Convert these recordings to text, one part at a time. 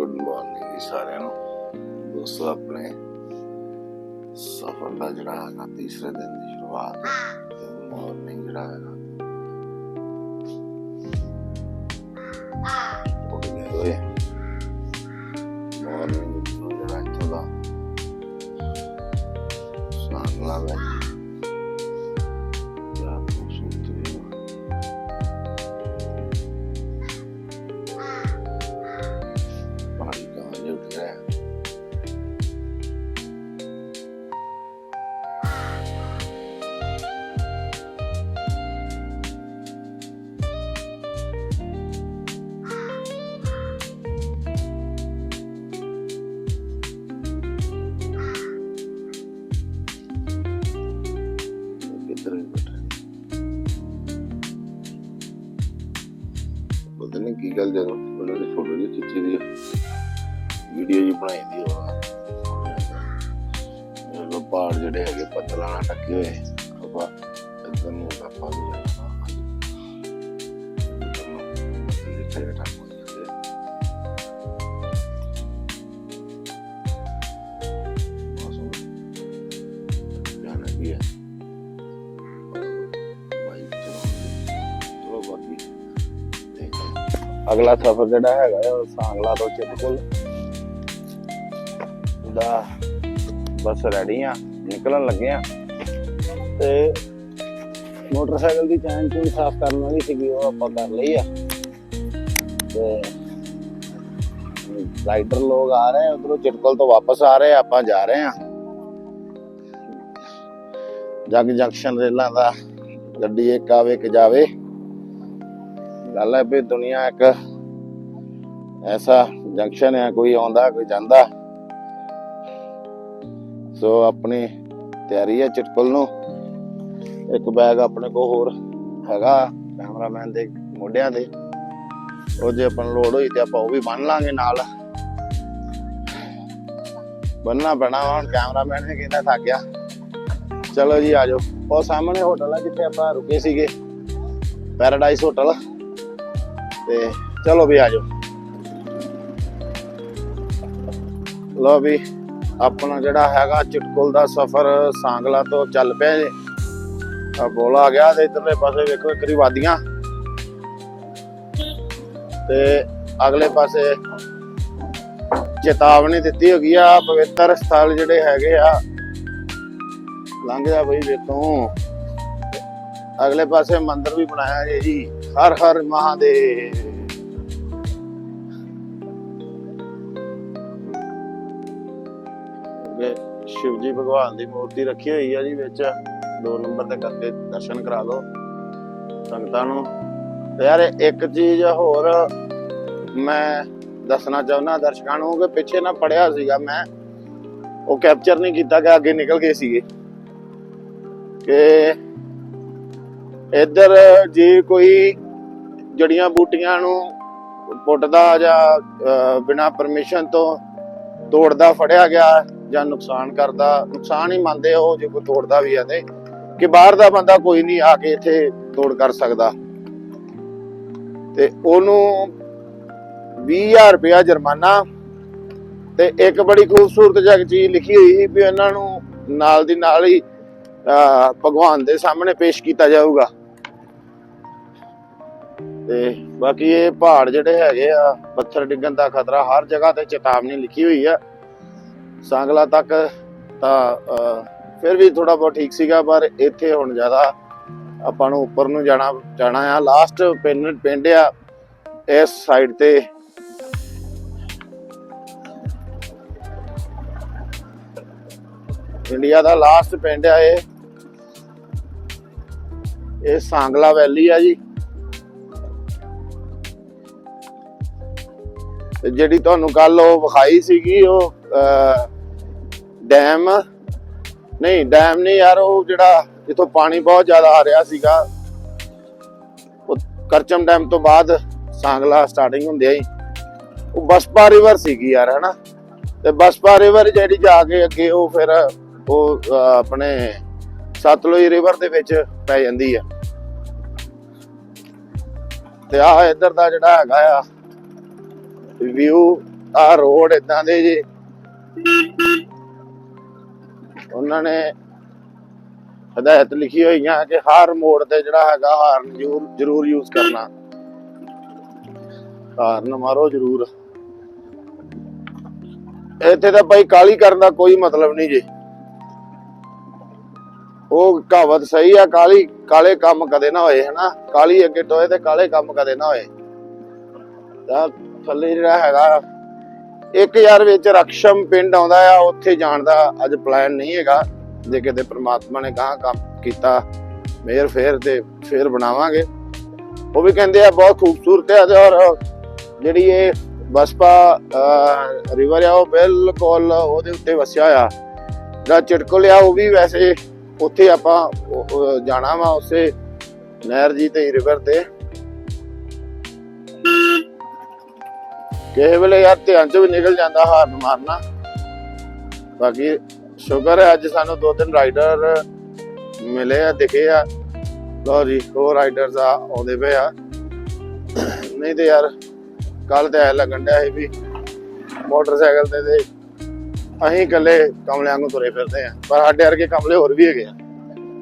Good morning ਜੀ ਸਾਰਿਆਂ ਨੂੰ। ਦੋਸਤੋ, ਆਪਣੇ ਸਫਰ ਦਾ ਜਿਹੜਾ ਹੈਗਾ, ਤੀਸਰੇ ਦਿਨ ਦੀ ਸ਼ੁਰੂਆਤ ਮਾਰਨਿੰਗ ਜਿਹੜਾ ਹੈਗਾ ਉੱਠ ਗਏ ਹੋਏ ਮਾਰਨਿੰਗ ਜਿਹੜਾ ਇੱਥੋਂ ਦਾ ਸਾਂਗਲਾ ਵੇ ਕੀ ਗੱਲ ਜਦੋਂ ਉਹਨਾਂ ਦੀ ਫੋਟੋ ਜੀ ਖਿੱਚੀ ਦੀ ਵੀਡੀਓ ਜੀ ਬਣਾਈ ਦੀ ਉਹ। ਲੋ ਪਹਾੜ ਜਿਹੜੇ ਹੈਗੇ ਪੱਤਲਾਂ ਨਾਲ ਟੱਕੇ ਹੋਏ। ਆਪਾਂ ਇੱਧਰ ਨੂੰ ਆਪਾਂ ਵੀ ਜਾਣਾ। ਜਿੱਥੇ ਅਗਲਾ ਸਫ਼ਰ ਜਿਹੜਾ ਹੈਗਾ ਉਹ ਸਾਂਗਲਾ ਤੋਂ ਚਿਤਕੁਲ ਦਾ ਬਸ ਰੈਡੀ ਆ, ਨਿਕਲਣ ਲੱਗੇ ਆ। ਤੇ ਮੋਟਰਸਾਈਕਲ ਦੀ ਚੈਨ ਚੂਨ ਸਾਫ਼ ਕਰਨ ਵਾਲੀ ਸੀਗੀ, ਉਹ ਆਪਾਂ ਕਰ ਲਈ ਆ। ਤੇ ਰਾਈਡਰ ਲੋਕ ਆ ਰਹੇ ਆ, ਉਧਰੋਂ ਚਿਤਕੁਲ ਤੋਂ ਵਾਪਸ ਆ ਰਹੇ ਆ, ਆਪਾਂ ਜਾ ਰਹੇ ਆ। ਜਗ ਜੰਕਸ਼ਨ ਰੇਲਾਂ ਦਾ, ਗੱਡੀ ਇੱਕ ਆਵੇ, ਇੱਕ ਜਾਵੇ। ਗੱਲ ਹੈ ਵੀ ਦੁਨੀਆ ਇੱਕ ਐਸਾ ਜੰਕਸ਼ਨ ਹੈ, ਕੋਈ ਆਉਂਦਾ, ਕੋਈ ਜਾਂਦਾ। ਸੋ ਆਪਣੀ ਤਿਆਰੀ ਹੈ ਚਟਕਲ ਨੂੰ। ਇੱਕ ਬੈਗ ਆਪਣੇ ਕੋਲ ਹੋਰ ਹੈਗਾ, ਕੈਮਰਾਮੈਨ ਦੇ ਮੋਢਿਆਂ ਤੇ। ਉਹ ਜੇ ਆਪਾਂ ਨੂੰ ਲੋੜ ਹੋਈ ਤੇ ਆਪਾਂ ਉਹ ਵੀ ਬੰਨ ਲਾਂਗੇ ਨਾਲ। ਬੰਨਣਾ ਪੈਣਾ ਹੁਣ ਕੈਮਰਾਮੈਨ ਨੇ ਕਹਿੰਦਾ ਥੱਕ ਗਿਆ। ਚਲੋ ਜੀ ਆਜੋ ਉਹ ਸਾਹਮਣੇ ਹੋਟਲ ਆ, ਜਿੱਥੇ ਆਪਾਂ ਰੁਕੇ ਸੀਗੇ। ਪੈਰਾਡਾਈਸ ਹੋਟਲ ਤੇ ਚਲੋ ਵੀ ਆ ਜਾਓ। ਲੋ ਵੀ, ਆਪਣਾ ਜਿਹੜਾ ਹੈਗਾ ਚਟਕੁਲ ਦਾ ਸਫ਼ਰ ਸਾਂਗਲਾ ਤੋਂ ਚੱਲ ਪਿਆ ਜੀ। ਆ ਬੋਲਾ ਆ ਗਿਆ ਤੇ ਇਧਰਲੇ ਪਾਸੇ ਵੇਖੋ, ਇੱਕ ਵਾਦੀਆਂ। ਤੇ ਅਗਲੇ ਪਾਸੇ ਚੇਤਾਵਨੀ ਦਿੱਤੀ ਹੋਗੀ ਆ, ਪਵਿੱਤਰ ਸਥਲ ਜਿਹੜੇ ਹੈਗੇ ਆ, ਲੰਘ ਬਈ ਵੇਖੋ। ਅਗਲੇ ਪਾਸੇ ਮੰਦਿਰ ਵੀ ਬਣਾਇਆ ਹੈ ਜੀ। ਹਰ ਹਰ ਮਹਾਦੇਵ। ਸ਼ਿਵ ਜੀ ਭਗਵਾਨ ਦੀ ਮੂਰਤੀ ਰੱਖੀ ਹੋਈ ਆ ਜੀ ਵਿੱਚ। ਦੋ ਨੰਬਰ ਤੇ ਕਰਕੇ ਦਰਸ਼ਨ ਕਰਾ ਲਓ ਸੰਗਤਾਂ ਨੂੰ। ਯਾਰ ਇੱਕ ਚੀਜ਼ ਹੋਰ ਮੈਂ ਦੱਸਣਾ ਚਾਹੁੰਦਾ ਦਰਸ਼ਕਾਂ ਨੂੰ ਕਿ ਪਿੱਛੇ ਨਾ ਪੜਿਆ ਸੀਗਾ ਮੈਂ। ਉਹ ਕੈਪਚਰ ਨਹੀਂ ਕੀਤਾ ਕਿ ਅੱਗੇ ਨਿਕਲ ਗਏ ਸੀਗੇ। ਕਿ ਇੱਧਰ ਜੇ ਕੋਈ ਜੜੀਆਂ ਬੂਟੀਆਂ ਨੂੰ ਪੁੱਟਦਾ ਜਾਂ ਬਿਨਾ ਪਰਮਿਸ਼ਨ ਤੋਂ ਤੋੜਦਾ ਫੜਿਆ ਗਿਆ ਜਾਂ ਨੁਕਸਾਨ ਕਰਦਾ ਨੁਕਸਾਨ ਹੀ ਮੰਨਦੇ ਉਹ ਜੇ ਕੋਈ ਤੋੜਦਾ ਵੀ ਆ ਤੇ ਕਿ ਬਾਹਰ ਦਾ ਬੰਦਾ ਕੋਈ ਨਹੀਂ ਆ ਕੇ ਇੱਥੇ ਤੋੜ ਕਰ ਸਕਦਾ। ਤੇ ਉਹਨੂੰ 20000 ਰੁਪਇਆ ਜੁਰਮਾਨਾ ਤੇ ਇੱਕ ਬੜੀ ਖੂਬਸੂਰਤ ਜਗ ਚੀਜ਼ ਲਿਖੀ ਹੋਈ ਸੀ ਵੀ ਇਹਨਾਂ ਨੂੰ ਨਾਲ ਦੀ ਨਾਲ ਹੀ ਅਹ, ਭਗਵਾਨ ਦੇ ਸਾਹਮਣੇ ਪੇਸ਼ ਕੀਤਾ ਜਾਊਗਾ। ਤੇ ਬਾਕੀ ਇਹ ਪਹਾੜ ਜਿਹੜੇ ਹੈਗੇ ਆ, ਪੱਥਰ ਡਿੱਗਣ ਦਾ ਖਤਰਾ ਹਰ ਜਗ੍ਹਾ ਤੇ ਚੇਤਾਵਨੀ ਲਿਖੀ ਹੋਈ ਆ। ਸਾਂਗਲਾ ਤੱਕ ਤਾਂ ਫਿਰ ਵੀ ਥੋੜਾ ਬਹੁਤ ਠੀਕ ਸੀਗਾ, ਪਰ ਇੱਥੇ ਹੁਣ ਜ਼ਿਆਦਾ ਆਪਾਂ ਨੂੰ ਉੱਪਰ ਨੂੰ ਜਾਣਾ ਜਾਣਾ ਆ। ਲਾਸਟ ਪਿੰਡ ਪਿੰਡ ਆ, ਇਸ ਸਾਈਡ ਤੇ। ਇੰਡੀਆ ਦਾ ਲਾਸਟ ਪਿੰਡ ਆ ਇਹ। ਇਹ ਸਾਂਗਲਾ ਵੈਲੀ ਆ ਜੀ। ਜਿਹੜੀ ਤੁਹਾਨੂੰ ਕੱਲ ਉਹ ਵਿਖਾਈ ਸੀਗੀ, ਉਹ ਡੈਮ ਨਹੀਂ ਡੈਮ ਨਹੀਂ ਯਾਰ, ਉਹ ਜਿਹੜਾ ਜਿੱਥੋਂ ਪਾਣੀ ਬਹੁਤ ਜ਼ਿਆਦਾ ਆ ਰਿਹਾ ਸੀਗਾ, ਉਹ ਕਰਚਮ ਡੈਮ ਤੋਂ ਬਾਅਦ ਸਾਂਗਲਾ ਸਟਾਰਟਿੰਗ ਹੁੰਦੀ ਆਈ ਉਹ ਬਸਪਾ ਰਿਵਰ ਸੀਗੀ ਯਾਰ, ਹਨਾ? ਤੇ ਬਸਪਾ ਰਿਵਰ ਜਿਹੜੀ ਜਾ ਕੇ ਅੱਗੇ ਉਹ ਫਿਰ, ਉਹ ਆਪਣੇ ਸਤਲੁਜ ਰਿਵਰ ਦੇ ਵਿੱਚ ਪੈ ਜਾਂਦੀ ਆ। ਤੇ ਆਹ ਇੱਧਰ ਦਾ ਜਿਹੜਾ ਹੈਗਾ ਆ ਵਿਊ ਆ ਰੋਡ ਇਦਾਂ ਦੇ ਜੀ। ਉਹਨਾਂ ਨੇ ਹਦਾਇਤ ਲਿਖੀ ਹੋਈਆਂ ਕਿ ਹਰ ਮੋੜ ਤੇ ਜਿਹੜਾ ਹੈਗਾ ਹਾਰਨ ਜ਼ਰੂਰ ਜ਼ਰੂਰ ਯੂਜ਼ ਕਰਨਾ। ਹਾਰਨ ਮਾਰੋ ਜ਼ਰੂਰ। ਇੱਥੇ ਤਾਂ ਭਾਈ ਕਾਲੀ ਕਰਨ ਦਾ ਕੋਈ ਮਤਲਬ ਨਹੀਂ ਜੀ। ਉਹ ਕਹਾਵਤ ਸਹੀ ਆ ਕਾਲੀ ਕਾਲੇ ਕੰਮ ਕਦੇ ਨਾ ਹੋਏ, ਹਨਾ? ਕਾਲੀ ਅੱਗੇ ਟੋਏ ਤੇ ਕਾਲੇ ਕੰਮ ਕਦੇ ਨਾ ਹੋਏ। ਤਾਂ ਥੱਲੇ ਜਿਹੜਾ ਹੈਗਾ, ਇੱਕ ਯਾਰ ਵਿੱਚ ਰਕਸ਼ਮ ਪਿੰਡ ਆਉਂਦਾ ਆ, ਉੱਥੇ ਜਾਣ ਦਾ ਅੱਜ ਪਲਾਨ ਨਹੀਂ ਹੈਗਾ। ਜੇ ਕਿਤੇ ਪ੍ਰਮਾਤਮਾ ਨੇ ਕਹਾ ਕੰਮ ਕੀਤਾ ਮੇਰ ਫੇਰ ਤੇ ਫੇਰ ਬਣਾਵਾਂਗੇ। ਉਹ ਵੀ ਕਹਿੰਦੇ ਆ, ਬਹੁਤ ਖੂਬਸੂਰਤ ਹੈ ਤੇ ਔਰ ਜਿਹੜੀ ਇਹ ਬਸਪਾ ਰਿਵਰ ਆ, ਉਹ ਬਿਲਕੁਲ ਉਹਦੇ ਉੱਤੇ ਵਸਿਆ ਆ। ਜਿਹੜਾ ਚਿੜਕਲ ਆ, ਉਹ ਵੀ ਵੈਸੇ ਉੱਥੇ ਆਪਾਂ ਜਾਣਾ ਵਾ ਉਸੇ ਨਹਿਰ ਜੀ ਤੇ ਰਿਵਰ ਤੇ। ਕਿਸੇ ਵੇਲੇ ਯਾਰ ਧਿਆਨ ਚ ਵੀ ਨਿਕਲ ਜਾਂਦਾ ਹਾਰਨ ਮਾਰਨਾ। ਬਾਕੀ ਸ਼ੁਕਰ ਹੈ ਅੱਜ ਸਾਨੂੰ ਦੋ ਤਿੰਨ ਰਾਈਡਰ ਮਿਲੇ ਆ, ਦਿਖੇ ਆ। ਲੋ ਜੀ, ਹੋਰ ਰਾਈਡਰਸ ਆ, ਆਉਂਦੇ ਪਏ ਆ। ਨਹੀਂ ਤੇ ਯਾਰ ਕੱਲ ਤੇ ਐ ਲੱਗਣ ਡਿਆ ਸੀ ਵੀ ਮੋਟਰਸਾਈਕਲ ਤੇ ਤੇ ਅਸੀਂ ਇਕੱਲੇ ਕਮਲਿਆਂ ਨੂੰ ਤੁਰੇ ਫਿਰਦੇ ਆ। ਪਰ ਸਾਡੇ ਵਰਗੇ ਕਮਲੇ ਹੋਰ ਵੀ ਹੈਗੇ ਆ।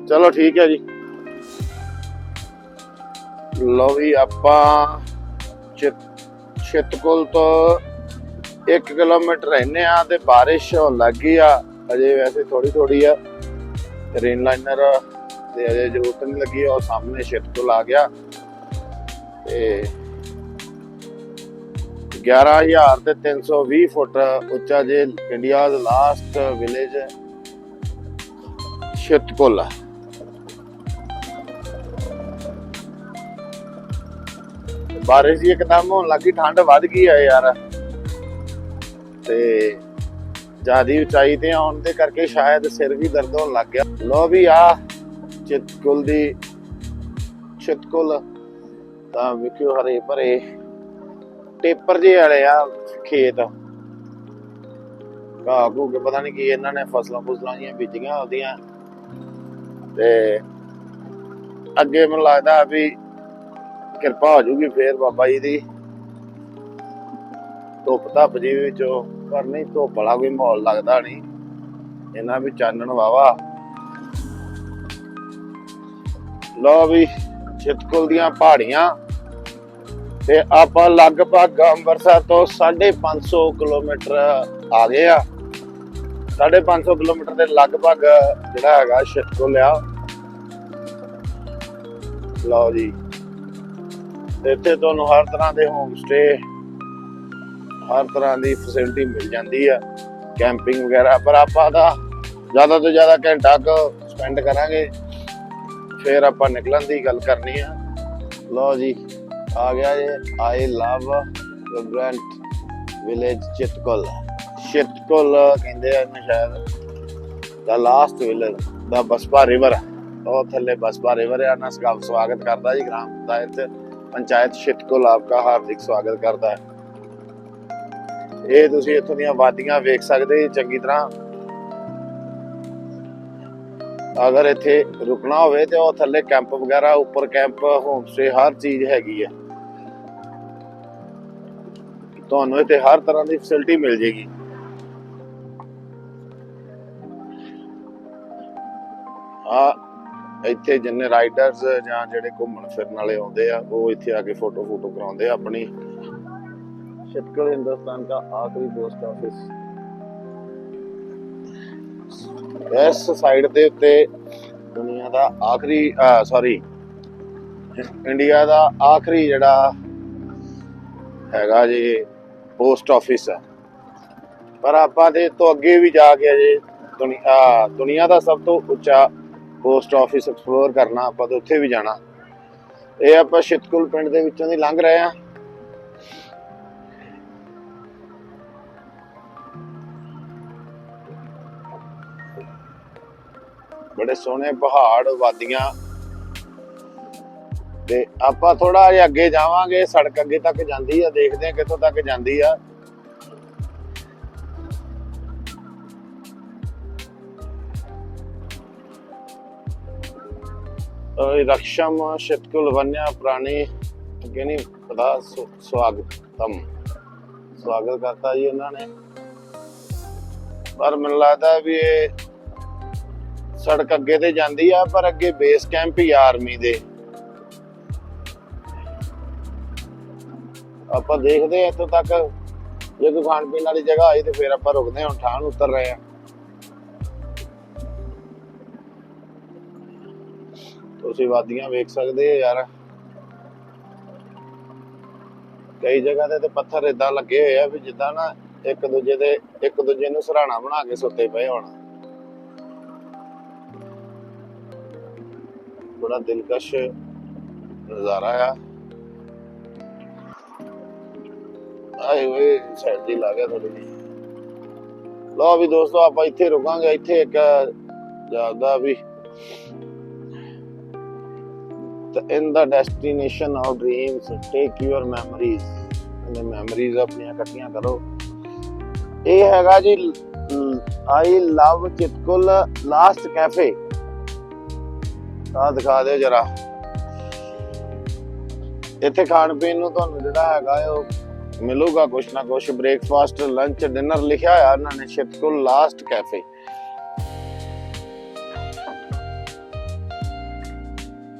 ਚਲੋ ਠੀਕ ਹੈ ਜੀ। ਲੋ ਵੀ ਆਪਾਂ ਚਿਤ ਛਿਤਕੁਲ ਤੋਂ 1 ਕਿਲੋਮੀਟਰ ਰਹਿੰਦੇ ਆ ਤੇ ਬਾਰਿਸ਼ ਹੋਣ ਲੱਗੀ ਆ। ਅਜੇ ਵੈਸੇ ਥੋੜੀ ਥੋੜੀ ਆ। ਰੇਨ ਲਾਈਨਰ ਤੇ ਅਜੇ ਜ਼ਰੂਰਤ ਨਹੀਂ ਲੱਗੀ, ਉਹ ਸਾਹਮਣੇ ਛਿਤਕੁਲ ਆ ਗਿਆ। ਤੇ 11000 ਤੇ 320 ਫੁੱਟ ਉੱਚਾ ਜੇ ਇੰਡੀਆ ਲਾਸਟ ਵਿਲੇਜ ਛਿਤਕੁਲ ਆ। ਬਾਰਿਸ਼ ਹੀ ਇੱਕਦਮ ਹੋਣ ਲੱਗੀ ਠੰਡ ਵੱਧ ਗਈ ਆ ਯਾਰ। ਤੇ ਜਿਆਦੀ ਉਚਾਈ ਤੇ ਆਉਣ ਦੇ ਕਰਕੇ ਸ਼ਾਇਦ ਸਿਰ ਵੀ ਦਰਦ ਹੋਣ ਲੱਗ ਗਿਆ। ਲੋ ਵੀ ਆ ਚਿਤਕੁਲ ਦੀ, ਚਿਤਕੁਲ। ਤਾਂ ਵਿਖਿਓ ਹਰੇ ਭਰੇ ਟੇਪਰ ਜੇ ਵਾਲੇ ਆ ਖੇਤ। ਘਾਹ ਘੂ ਕੇ ਪਤਾ ਨਹੀਂ ਕੀ ਇਹਨਾਂ ਨੇ ਫਸਲਾਂ ਫੁਸਲਾਂ ਜੀਆਂ ਬੀਜੀਆਂ ਹੁੰਦੀਆਂ ਤੇ ਅੱਗੇ ਮੈਨੂੰ ਲੱਗਦਾ ਵੀ ਕਿਰਪਾ ਹੋ ਜੂਗੀ ਫੇਰ ਬਾਬਾ ਜੀ ਦੀ। ਧੁੱਪ ਧੱਪ ਜੀ ਵਿੱਚੋਂ, ਪਰ ਨਹੀਂ ਧੁੱਪ ਵਾਲਾ ਕੋਈ ਮਾਹੌਲ ਲੱਗਦਾ ਨਹੀਂ। ਇਹਨਾਂ ਵੀ ਚਾਨਣ ਵਾਵਾ ਲੋ ਵੀ, ਛਿਤਕੁਲ ਦੀਆਂ ਪਹਾੜੀਆਂ। ਤੇ ਆਪਾਂ ਲਗਭਗ ਅੰਮ੍ਰਿਤਸਰ ਤੋਂ 550 ਕਿਲੋਮੀਟਰ ਆ ਗਏ ਆ। 550 ਕਿਲੋਮੀਟਰ ਦੇ ਲਗਭਗ ਜਿਹੜਾ ਹੈਗਾ ਛਿਤਕੁਲ ਆ। ਲਓ ਜੀ। ਇੱਥੇ ਤੁਹਾਨੂੰ ਹਰ ਤਰ੍ਹਾਂ ਦੇ ਹੋਮ ਸਟੇ ਹਰ ਤਰ੍ਹਾਂ ਦੀ ਫੈਸਿਲਿਟੀ ਮਿਲ ਜਾਂਦੀ ਆ। ਕੈਂਪਿੰਗ ਵਗੈਰਾ, ਪਰ ਆਪਾਂ ਦਾ ਜ਼ਿਆਦਾ ਤੋਂ ਜ਼ਿਆਦਾ ਘੰਟਾ ਕੁ ਸਪੈਂਡ ਕਰਾਂਗੇ। ਫਿਰ ਆਪਾਂ ਨਿਕਲਣ ਦੀ ਗੱਲ ਕਰਨੀ ਆ। ਲਓ ਜੀ, ਆ ਗਿਆ ਜੀ ਆਈ ਲਵ ਵਿਬਰੈਂਟ ਵਿਲੇਜ ਚਿਤਕੁਲ। ਚਿਤਕੁਲ ਕਹਿੰਦੇ ਆ ਇਹਨੂੰ ਸ਼ਾਇਦ ਦਾ ਲਾਸਟ ਵਿਲੇਜ ਦਾ ਬਸਪਾ ਰਿਵਰ ਉਹ ਥੱਲੇ ਬਸਪਾ ਰਿਵਰ ਆ ਨਾ ਸਵਾਗਤ ਕਰਦਾ ਜੀ, ਗ੍ਰਾਮ ਪੰਚਾਇਤ। ਪੰਚਾਇਤ ਚਿਤਕੁਲ ਆਪਕਾ ਹਾਰਦਿਕ ਸਵਾਗਤ ਕਰਦਾ ਹੈ। ਇਹ ਤੁਸੀਂ ਇੱਥੋਂ ਦੀਆਂ ਵਾਦੀਆਂ ਵੇਖ ਸਕਦੇ ਚੰਗੀ ਤਰ੍ਹਾਂ। ਅਗਰ ਇੱਥੇ ਰੁਕਣਾ ਹੋਵੇ ਤੇ ਉਹ ਥੱਲੇ ਕੈਂਪ ਵਗੈਰਾ, ਉੱਪਰ ਕੈਂਪ, ਹੋਮ ਸਟੇ, ਹਰ ਚੀਜ਼ ਹੈਗੀ ਹੈ। ਤੁਹਾਨੂੰ ਇੱਥੇ ਹਰ ਤਰ੍ਹਾਂ ਦੀ ਫੈਸਿਲਿਟੀ ਮਿਲ ਜੇਗੀ। ਆ ਇੱਥੇ ਜਿੰਨੇ ਰਾਈਡਰਸ ਜਾਂ ਜਿਹੜੇ ਘੁੰਮਣ ਫਿਰਨ ਵਾਲੇ ਆਉਂਦੇ ਆ, ਉਹ ਇੱਥੇ ਆ ਕੇ ਫੋਟੋ ਫੋਟੋ ਕਰਾਉਂਦੇ ਆ ਆਪਣੀ। ਸ਼ਤਕਲ ਹਿੰਦੁਸਤਾਨ ਦਾ ਆਖਰੀ ਪੋਸਟ ਆਫਿਸ ਇਸ ਸਾਈਡ ਦੇ ਉੱਤੇ ਦੁਨੀਆ ਦਾ ਆਖਰੀ ਸੌਰੀ ਇੰਡੀਆ ਦਾ ਆਖਰੀ ਜਿਹੜਾ ਹੈਗਾ ਜੀ ਪੋਸਟ ਆਫਿਸ ਆ। ਪਰ ਆਪਾਂ ਦੇ ਤੋਂ ਅੱਗੇ ਵੀ ਜਾ ਕੇ ਅਜੇ ਦੁਨੀਆ ਦੁਨੀਆ ਦਾ ਸਭ ਤੋਂ ਉੱਚਾ ਪੋਸਟ ਆਫਿਸ ਐਕਸਪਲੋਰ ਕਰਨਾ, ਆਪਾਂ ਤਾਂ ਉੱਥੇ ਵੀ ਜਾਣਾ। ਇਹ ਆਪਾਂ ਸ਼ਿਤਕੁਲ ਪਿੰਡ ਦੇ ਵਿੱਚੋਂ ਦੀ ਲੰਘ ਰਹੇ ਆ ਬੜੇ ਸੋਹਣੇ ਪਹਾੜ, ਵਾਦੀਆਂ। ਤੇ ਆਪਾਂ ਥੋੜਾ ਜਿਹਾ ਅੱਗੇ ਜਾਵਾਂਗੇ, ਸੜਕ ਅੱਗੇ ਤੱਕ ਜਾਂਦੀ ਆ, ਦੇਖਦੇ ਆ ਕਿੱਥੋਂ ਤੱਕ ਜਾਂਦੀ ਆ। ਅਹ ਰਕਸ਼ਮ ਸ਼ਤਕੁਲ ਵਨਿਆ ਪ੍ਰਾਣੀ ਅੱਗੇ ਨਹੀਂ ਪਤਾ ਸੁ- ਸਵਾਗਤਮ। ਸਵਾਗਤ ਕਰਤਾ ਜੀ ਉਹਨਾਂ ਨੇ। ਪਰ ਮੈਨੂੰ ਲੱਗਦਾ ਵੀ ਇਹ ਸੜਕ ਅੱਗੇ ਤੇ ਜਾਂਦੀ ਆ, ਪਰ ਅੱਗੇ ਬੇਸ ਕੈਂਪ ਹੀ ਆਰਮੀ ਦੇ। ਆਪਾਂ ਦੇਖਦੇ ਆ ਇੱਥੋਂ ਤੱਕ ਜੇ ਕੋਈ ਖਾਣ ਪੀਣ ਵਾਲੀ ਜਗ੍ਹਾ ਆਈ ਤੇ ਫਿਰ ਆਪਾਂ ਰੁਕਦੇ ਹਾਂ, ਹੁਣ ਠਾਣ ਉਤਰ ਰਹੇ ਆ ਤੁਸੀਂ ਵਾਦੀਆਂ ਵੇਖ ਸਕਦੇ ਹੋ ਯਾਰ। ਕਈ ਜਗ੍ਹਾ ਤੇ ਤੇ ਪੱਥਰ ਇਦਾਂ ਲੱਗੇ ਹੋਏ ਆ ਵੀ ਜਿੱਦਾਂ ਨਾ ਇੱਕ ਦੂਜੇ ਦੇ, ਇੱਕ ਦੂਜੇ ਨੂੰ ਸਰਾਣਾ ਬਣਾ ਕੇ ਸੁੱਤੇ ਪਏ ਹੋਣ। ਬੜਾ ਦਿਲਕਸ਼ ਨਜ਼ਾਰਾ ਆ। ਆਏ ਓਏ ਸਾਈਡ ਦੀ ਲਾ ਥੋੜੀ ਜੀ ਲਓ ਵੀ ਦੋਸਤੋ, ਆਪਾਂ ਇੱਥੇ ਰੁਕਾਂਗੇ, ਇੱਥੇ ਇੱਕ ਜ਼ਿਆਦਾ ਵੀ in the destination of dreams, take your memories. And memories ਆਪਣੀਆਂ ਇਕੱਠੀਆਂ ਕਰੋ। ਇਹ ਹੈਗਾ ਜੀ I love Chitkul last cafe ਆ ਦਿਖਾ ਦਿਓ ਜਰਾ। ਇੱਥੇ ਖਾਣ ਪੀਣ ਨੂੰ ਤੁਹਾਨੂੰ ਜਿਹੜਾ ਹੈਗਾ ਉਹ ਮਿਲੂਗਾ ਕੁਛ ਨਾ ਕੁਛ। ਬ੍ਰੇਕਫਾਸਟ ਲੰਚ ਡਿਨਰ ਲਿਖਿਆ ਹੋਇਆ ਉਹਨਾਂ ਨੇ ਚਿਤਕੁਲ ਲਾਸਟ ਕੈਫੇ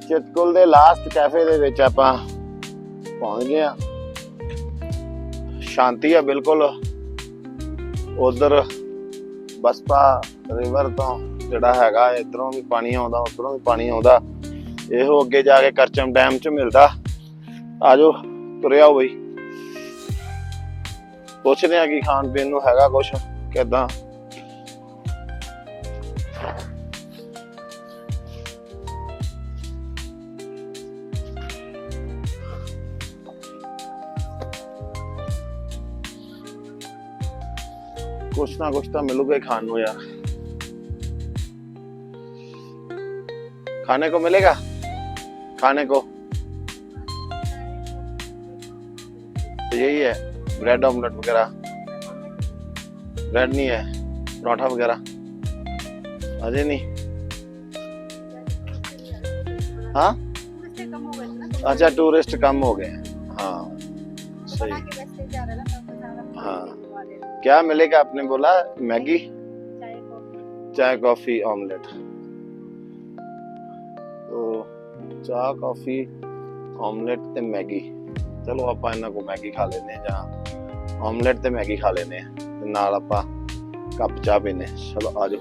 ਚਿਤਕੁਲ ਦੇ ਲਾਸਟ ਕੈਫੇ ਦੇ ਵਿੱਚ ਆਪਾਂ ਪਹੁੰਚ ਗਏ ਆ ਸ਼ਾਂਤੀ ਆ ਬਿਲਕੁਲ। ਉਧਰ ਬਸਪਾ ਰਿਵਰ ਤੋਂ ਜਿਹੜਾ ਹੈਗਾ, ਇਧਰੋਂ ਵੀ ਪਾਣੀ ਆਉਂਦਾ, ਉਧਰੋਂ ਵੀ ਪਾਣੀ ਆਉਂਦਾ। ਇਹੋ ਅੱਗੇ ਜਾ ਕੇ ਕਰਚਮ ਡੈਮ ਚ ਮਿਲਦਾ। ਆਜੋ, ਤੁਰਿਆ ਹੋ ਬਈ। ਪੁੱਛਦੇ ਆ ਕੀ ਖਾਣ ਪੀਣ ਨੂੰ ਹੈਗਾ ਕੁਛ, ਕਿਦਾਂ? कुछ ना कुछ तो मिलूगा ही खाने को यार। खाने को मिलेगा? खाने को? तो यही है ब्रेड ऑमलेट वगैरह। ब्रेड नहीं है पराठा वगैरह। अजय नहीं। हाँ? अच्छा टूरिस्ट कम हो गए हाँ। सही। क्या मिलेगा आपने बोला मैगी चाय कॉफी ਚਾਹ ਕਾਫੀ ਆਮਲੇਟ ਉਹ ਚਾਹ ਕਾਫੀ ਆਮਲੇਟ ਤੇ ਮੈਗੀ ਚਲੋ ਆਪਾਂ ਇਹਨਾਂ ਕੋ ਮੈਗੀ ਖਾ ਲੈਨੇ ਆ ਜਾਂ ਆਮਲੇਟ ਤੇ ਮੈਗੀ ਖਾ ਲੈਨੇ ਆ ਤੇ ਨਾਲ ਆਪਾਂ ਕੱਪ ਚਾਹ ਪੀਨੇ ਆ। ਚਲੋ ਆਜੋ